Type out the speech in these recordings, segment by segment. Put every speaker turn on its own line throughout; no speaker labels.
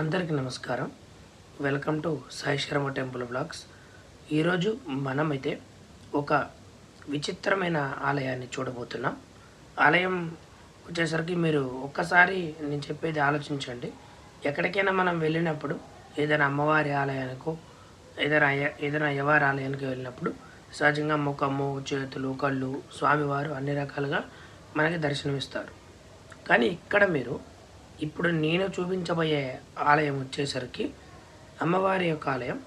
అందరికీ నమస్కారం. Welcome to Sai Sharma temple blogs. ఈరోజు మనమైతే ఒక విచిత్రమైన ఆలయాన్ని చూడబోతున్నాం. ఆలయం వచ్చేసరికి మీరు ఒక్కసారి నేను చెప్పేది ఆలోచించండి. ఎక్కడికైనా మనం వెళ్ళినప్పుడు ఏదైనా అమ్మవారి ఆలయానికో ఏదైనా ఏదైనా అయ్యవారి ఆలయానికి వెళ్ళినప్పుడు సహజంగా ముఖము చేతులు కళ్ళు స్వామివారు అన్ని రకాలుగా మనకి దర్శనమిస్తారు. కానీ ఇక్కడ మీరు ఇప్పుడు నేను చూపించబోయే ఆలయం వచ్చేసరికి అమ్మవారి యొక్క ఆలయం.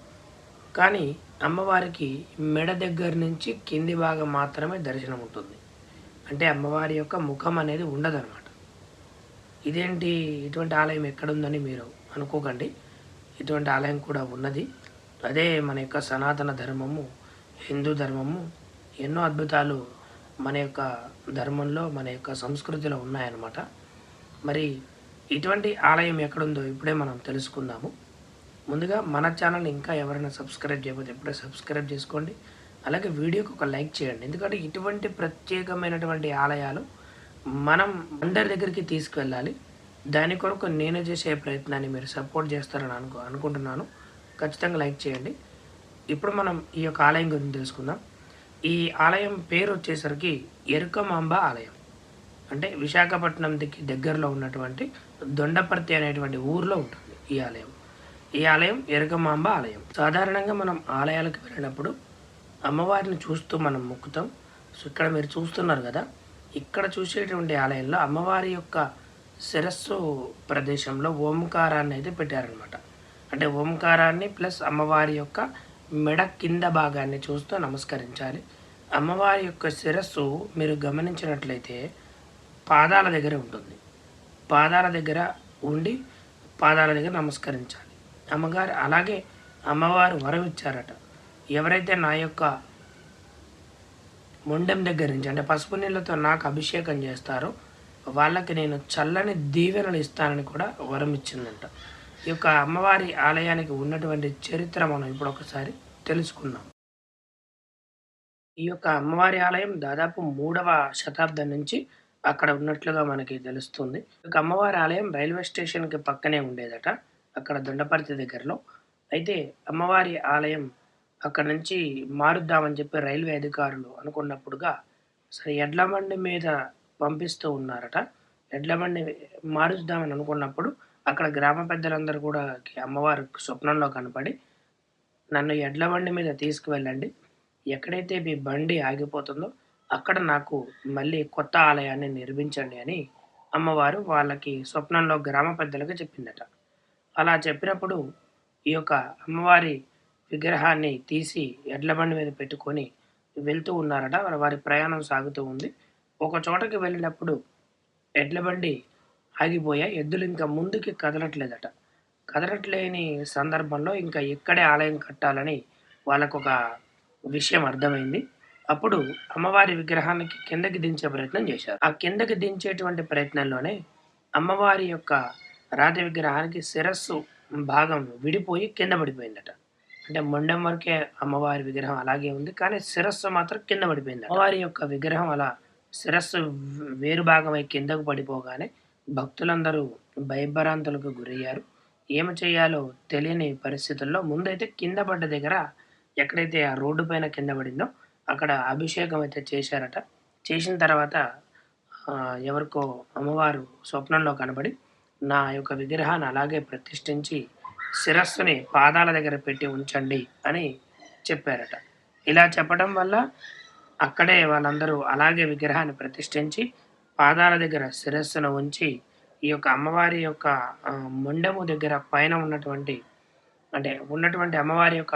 కానీ అమ్మవారికి మెడ దగ్గర నుంచి కింది భాగం మాత్రమే దర్శనం ఉంటుంది. అంటే అమ్మవారి యొక్క ముఖం అనేది ఉండదన్నమాట. ఇదేంటి? ఇటువంటి ఆలయం ఎక్కడుందని మీరు అనుకోకండి. ఇటువంటి ఆలయం కూడా ఉన్నది. అదే మన యొక్క సనాతన ధర్మము హిందూ ధర్మము ఎన్నో అద్భుతాలు మన యొక్క ధర్మంలో మన యొక్క సంస్కృతిలో ఉన్నాయన్నమాట. మరి ఇటువంటి ఆలయం ఎక్కడుందో ఇప్పుడే మనం తెలుసుకుందాము. ముందుగా మన ఛానల్ ఇంకా ఎవరైనా సబ్స్క్రైబ్ చేయకపోతే ఇప్పుడే సబ్స్క్రైబ్ చేసుకోండి. అలాగే వీడియోకి ఒక లైక్ చేయండి. ఎందుకంటే ఇటువంటి ప్రత్యేకమైనటువంటి ఆలయాలు మనం అందరి దగ్గరికి తీసుకువెళ్ళాలి దాని కొరకు నేను చేసే ప్రయత్నాన్ని మీరు సపోర్ట్ చేస్తారని అనుకో అనుకుంటున్నాను. ఖచ్చితంగా లైక్ చేయండి. ఇప్పుడు మనం ఈ యొక్క ఆలయం గురించి తెలుసుకుందాం. ఈ ఆలయం పేరు వచ్చేసరికి ఎరుకమాంబ ఆలయం. అంటే విశాఖపట్నంకి దగ్గరలో ఉన్నటువంటి దొండపర్తి అనేటువంటి ఊర్లో ఉంటుంది ఈ ఆలయం. ఈ ఆలయం ఎరగమాంబ ఆలయం. సాధారణంగా మనం ఆలయాలకు వెళ్ళినప్పుడు అమ్మవారిని చూస్తూ మనం మొక్కుతాం. సో ఇక్కడ మీరు చూస్తున్నారు కదా ఇక్కడ చూసేటువంటి ఆలయంలో అమ్మవారి యొక్క శిరస్సు ప్రదేశంలో ఓంకారాన్ని అయితే పెట్టారనమాట అంటే ఓంకారాన్ని ప్లస్ అమ్మవారి యొక్క మెడ కింద భాగాన్ని చూస్తూ నమస్కరించాలి. అమ్మవారి యొక్క శిరస్సు మీరు గమనించినట్లయితే పాదాల దగ్గర ఉంటుంది. పాదాల దగ్గర ఉండి పాదాల దగ్గర నమస్కరించాలి. అమ్మగారు అలాగే అమ్మవారు వరం ఇచ్చారట. ఎవరైతే నా యొక్క మొండెం దగ్గర నుంచి అంటే పసుపు నీళ్ళతో నాకు అభిషేకం చేస్తారో వాళ్ళకి నేను చల్లని దీవెనలు ఇస్తానని కూడా వరం ఇచ్చిందంట. ఈ యొక్క అమ్మవారి ఆలయానికి ఉన్నటువంటి చరిత్ర మనం ఇప్పుడు ఒకసారి తెలుసుకుందాం. ఈ యొక్క అమ్మవారి ఆలయం దాదాపు మూడవ శతాబ్దం నుంచి అక్కడ ఉన్నట్లుగా మనకి తెలుస్తుంది. ఒక అమ్మవారి ఆలయం రైల్వే స్టేషన్కి పక్కనే ఉండేదట అక్కడ దొండపర్తి దగ్గరలో. అయితే అమ్మవారి ఆలయం అక్కడ నుంచి మారుద్దామని చెప్పి రైల్వే అధికారులు అనుకున్నప్పుడుగా సరే ఎడ్ల బండి మీద పంపిస్తూ ఉన్నారట. ఎడ్ల బండి మారుద్దామని అనుకున్నప్పుడు అక్కడ గ్రామ పెద్దలందరూ కూడా అమ్మవారు స్వప్నంలో కనపడి నన్ను ఎడ్ల బండి మీద తీసుకువెళ్ళండి. ఎక్కడైతే మీ బండి ఆగిపోతుందో అక్కడ నాకు మళ్ళీ కొత్త ఆలయాన్ని నిర్మించండి అని అమ్మవారు వాళ్ళకి స్వప్నంలో గ్రామ పెద్దలకు చెప్పిందట. అలా చెప్పినప్పుడు ఈ యొక్క అమ్మవారి విగ్రహాన్ని తీసి ఎడ్ల బండి మీద పెట్టుకొని వెళ్తూ ఉన్నారట. వారి ప్రయాణం సాగుతూ ఉంది. ఒక చోటకి వెళ్ళినప్పుడు ఎడ్ల బండి ఆగిపోయా. ఎద్దులు ఇంకా ముందుకి కదలట్లేదట. కదలట్లేని సందర్భంలో ఇంకా ఎక్కడే ఆలయం కట్టాలని వాళ్ళకు ఒక విషయం అర్థమైంది. అప్పుడు అమ్మవారి విగ్రహానికి కిందకి దించే ప్రయత్నం చేశారు. ఆ కిందకి దించేటువంటి ప్రయత్నంలోనే అమ్మవారి యొక్క రాతి విగ్రహానికి శిరస్సు భాగం విడిపోయి కింద పడిపోయిందట. అంటే మొండెం వరకే అమ్మవారి విగ్రహం అలాగే ఉంది కానీ శిరస్సు మాత్రం కింద పడిపోయింది అమ్మవారి యొక్క విగ్రహం అలా శిరస్సు వేరు భాగమై కిందకు పడిపోగానే భక్తులందరూ భయభ్రాంతులకు గురయ్యారు. ఏమి చేయాలో తెలియని పరిస్థితుల్లో ముందైతే కింద పడ్డ దగ్గర ఎక్కడైతే ఆ రోడ్డు పైన కింద పడిందో అక్కడ అభిషేకం అయితే చేశారట. చేసిన తర్వాత ఎవరికో అమ్మవారు స్వప్నంలో కనబడి నా యొక్క విగ్రహాన్ని అలాగే ప్రతిష్ఠించి శిరస్సుని పాదాల దగ్గర పెట్టి ఉంచండి అని చెప్పారట. ఇలా చెప్పడం వల్ల అక్కడే వాళ్ళందరూ అలాగే విగ్రహాన్ని ప్రతిష్ఠించి పాదాల దగ్గర శిరస్సును ఉంచి ఈ యొక్క అమ్మవారి యొక్క ముండము దగ్గర పైన ఉన్నటువంటి అంటే ఉన్నటువంటి అమ్మవారి యొక్క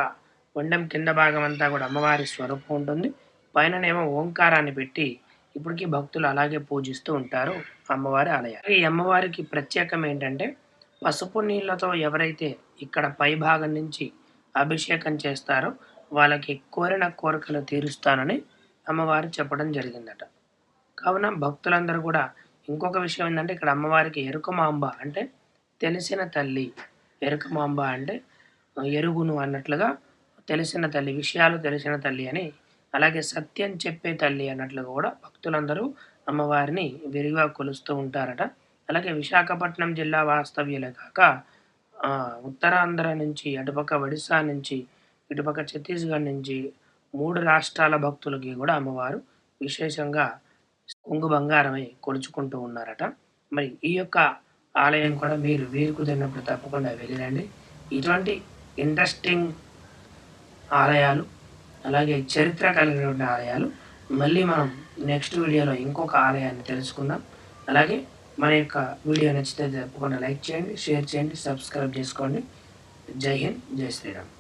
మొండెం కింద భాగం అంతా కూడా అమ్మవారి స్వరూపం ఉంటుంది. పైననేమో ఓంకారాన్ని పెట్టి ఇప్పటికీ భక్తులు అలాగే పూజిస్తూ ఉంటారు అమ్మవారి ఆలయం ఈ అమ్మవారికి ప్రత్యేకం ఏంటంటే పసుపు నీళ్ళతో ఎవరైతే ఇక్కడ పై భాగం నుంచి అభిషేకం చేస్తారో వాళ్ళకి కోరిన కోరికలు తీరుస్తానని అమ్మవారు చెప్పడం జరిగిందట. కావున భక్తులందరూ కూడా ఇంకొక విషయం ఏంటంటే ఇక్కడ అమ్మవారికి ఎరుకమాంబ అంటే తెలిసిన తల్లి. ఎరుకమాంబ అంటే ఎరుగును అన్నట్లుగా తెలిసిన తల్లి విషయాలు తెలిసిన తల్లి అని అలాగే సత్యం చెప్పే తల్లి అన్నట్లుగా కూడా భక్తులందరూ అమ్మవారిని విరిగా కొలుస్తూ ఉంటారట. అలాగే విశాఖపట్నం జిల్లా వాస్తవ్యులే కాక ఉత్తరాంధ్ర నుంచి అటుపక్క ఒడిశా నుంచి ఇటుపక్క ఛత్తీస్గఢ్ నుంచి మూడు రాష్ట్రాల భక్తులకి కూడా అమ్మవారు విశేషంగా కొంగు బంగారమై కొలుచుకుంటూ ఉన్నారట. మరి ఈ యొక్క ఆలయం కూడా మీరు వీరు కుదిరినప్పుడు తప్పకుండా వెళ్ళిరండి. ఇటువంటి ఇంట్రెస్టింగ్ ఆలయాలు అలాగే చరిత్ర కలిగినటువంటి ఆలయాలు. మళ్ళీ మనం నెక్స్ట్ వీడియోలో ఇంకొక ఆలయాన్ని తెలుసుకుందాం. అలాగే మన యొక్క వీడియో నచ్చితే తప్పకుండా లైక్ చేయండి షేర్ చేయండి సబ్స్క్రైబ్ చేసుకోండి. జై హింద్ జై శ్రీరామ్.